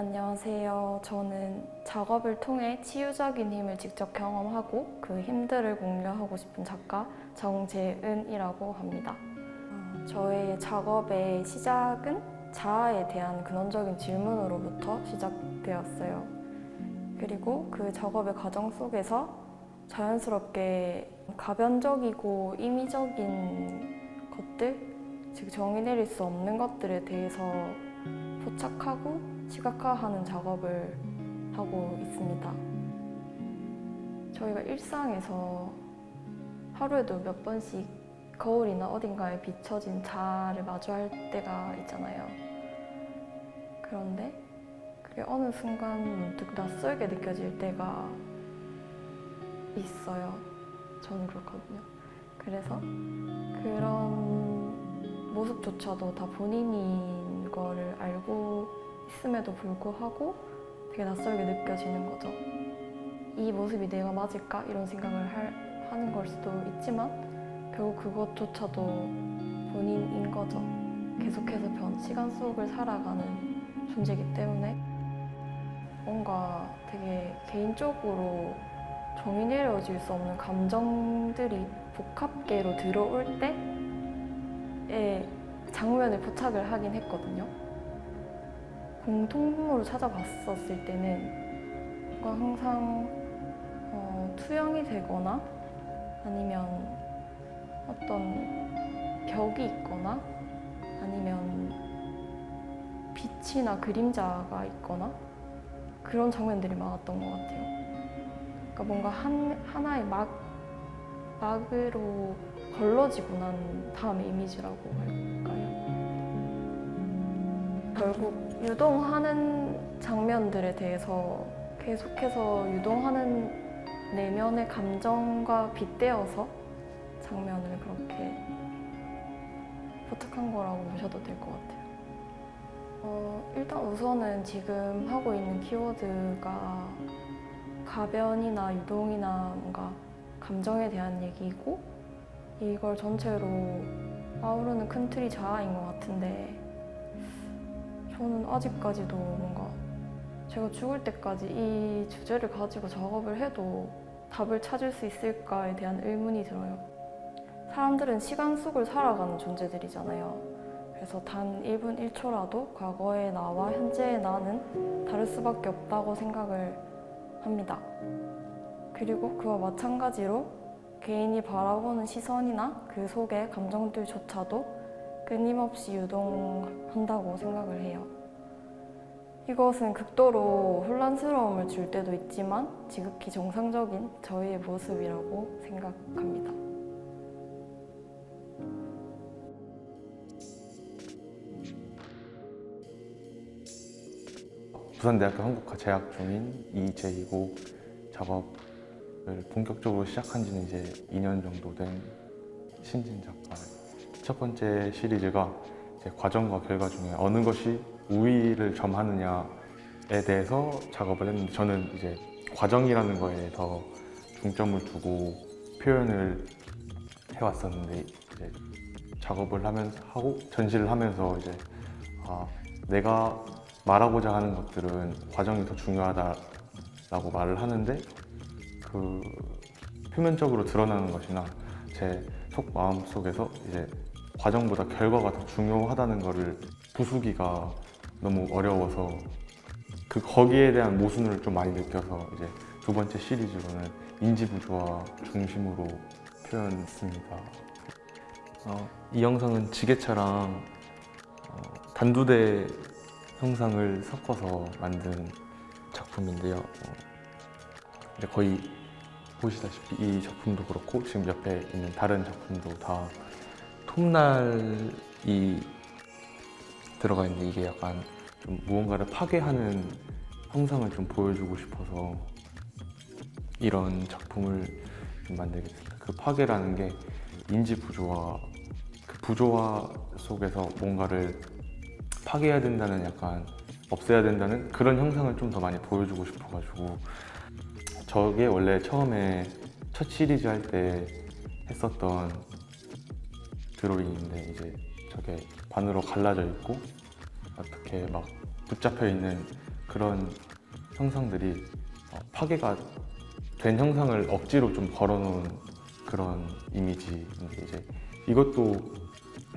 안녕하세요. 저는 작업을 통해 치유적인 힘을 직접 경험하고 그 힘들을 공유하고 싶은 작가 정재은이라고 합니다. 어, 저의 작업의 시작은 자아에 대한 근원적인 질문으로부터 시작되었어요. 그리고 그 작업의 과정 속에서 자연스럽게 가변적이고 임의적인 것들, 즉 정의 내릴 수 없는 것들에 대해서 포착하고 시각화하는 작업을 하고 있습니다. 저희가 일상에서 하루에도 몇 번씩 거울이나 어딘가에 비춰진 자아를 마주할 때가 있잖아요. 그런데 그게 어느 순간 문득 낯설게 느껴질 때가 있어요. 저는 그렇거든요. 그래서 그런 모습조차도 다 본인인 거를 있음에도 불구하고 되게 낯설게 느껴지는 거죠. 이 모습이 내가 맞을까? 이런 생각을 할- 하는 걸 수도 있지만 결국 그것조차도 본인인 거죠. 계속해서 변, 시간 속을 살아가는 존재이기 때문에 뭔가 되게 개인적으로 정의 내려질 수 없는 감정들이 복합계로 들어올 때에 장면을 포착을 하긴 했거든요. 공통점으로 찾아봤었을 때는 뭔가 항상 어, 투영이 되거나 아니면 어떤 벽이 있거나 아니면 빛이나 그림자가 있거나 그런 장면들이 많았던 것 같아요. 그러니까 뭔가 한, 하나의 막, 막으로 걸러지고 난 다음의 이미지라고 할까요? 결국 유동하는 장면들에 대해서 계속해서 유동하는 내면의 감정과 빗대어서 장면을 그렇게 포착한 거라고 보셔도 될 것 같아요. 어, 일단 우선은 지금 하고 있는 키워드가 가변이나 유동이나 뭔가 감정에 대한 얘기이고 이걸 전체로 아우르는 큰 틀이 자아인 것 같은데 저는 아직까지도 뭔가 제가 죽을 때까지 이 주제를 가지고 작업을 해도 답을 찾을 수 있을까에 대한 의문이 들어요. 사람들은 시간 속을 살아가는 존재들이잖아요. 그래서 단 1분 1초라도 과거의 나와 현재의 나는 다를 수밖에 없다고 생각을 합니다. 그리고 그와 마찬가지로 개인이 바라보는 시선이나 그 속의 감정들조차도 끊임없이 유동한다고 생각을 해요. 이것은 극도로 혼란스러움을 줄 때도 있지만 지극히 정상적인 저희의 모습이라고 생각합니다. 부산대학교 한국화 재학 중인 이재희고 작업을 본격적으로 시작한 지는 이제 2년 정도 된 신진 작가. 첫 번째 시리즈가 과정과 결과 중에 어느 것이 우위를 점하느냐에 대해서 작업을 했는데 저는 이제 과정이라는 거에 더 중점을 두고 표현을 해왔었는데 이제 작업을 하면서 하고 전시를 하면서 이제 아 내가 말하고자 하는 것들은 과정이 더 중요하다라고 말을 하는데 그 표면적으로 드러나는 것이나 제 속 마음 속에서 이제 과정보다 결과가 더 중요하다는 것을 부수기가 너무 어려워서 그 거기에 대한 모순을 좀 많이 느껴서 이제 두 번째 시리즈로는 인지 부조화 중심으로 표현했습니다. 어, 이 영상은 지게차랑 어, 단두대 형상을 섞어서 만든 작품인데요. 어, 거의 보시다시피 이 작품도 그렇고 지금 옆에 있는 다른 작품도 다 톱날이 들어가 있는데 이게 약간 좀 무언가를 파괴하는 형상을 좀 보여주고 싶어서 이런 작품을 좀 만들게 됐습니다. 그 파괴라는 게 인지 부조화, 그 부조화 속에서 뭔가를 파괴해야 된다는 약간 없애야 된다는 그런 형상을 좀 더 많이 보여주고 싶어가지고 저게 원래 처음에 첫 시리즈 할 때 했었던 드로잉인데 이제 저게 반으로 갈라져 있고 어떻게 막 붙잡혀 있는 그런 형상들이 어, 파괴가 된 형상을 억지로 좀 걸어놓은 그런 이미지인데 이제 이것도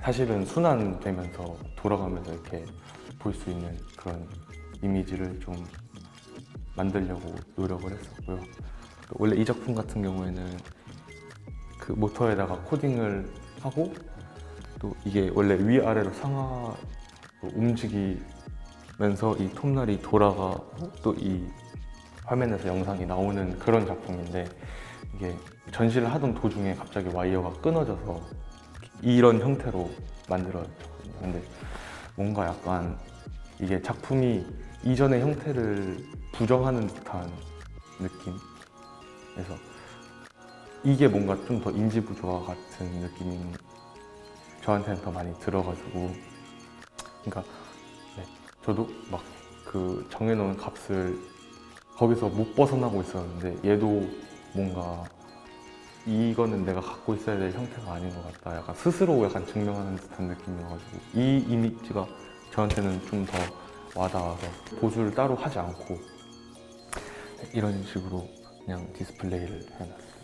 사실은 순환되면서 돌아가면서 이렇게 볼 수 있는 그런 이미지를 좀 만들려고 노력을 했었고요. 원래 이 작품 같은 경우에는 그 모터에다가 코딩을 하고 또 이게 원래 위아래로 상하로 움직이면서 이 톱날이 돌아가고 또 이 화면에서 영상이 나오는 그런 작품인데 이게 전시를 하던 도중에 갑자기 와이어가 끊어져서 이런 형태로 만들어졌거든요. 근데 뭔가 약간 이게 작품이 이전의 형태를 부정하는 듯한 느낌. 그래서 이게 뭔가 좀 더 인지부조화 같은 느낌이 저한테는 더 많이 들어가지고 그러니까 네, 저도 막 그 정해놓은 값을 거기서 못 벗어나고 있었는데 얘도 뭔가 이거는 내가 갖고 있어야 될 형태가 아닌 것 같다. 약간 스스로 약간 증명하는 듯한 느낌이어가지고 이 이미지가 저한테는 좀 더 와닿아서 보수를 따로 하지 않고 이런 식으로 그냥 디스플레이를 해놨어요.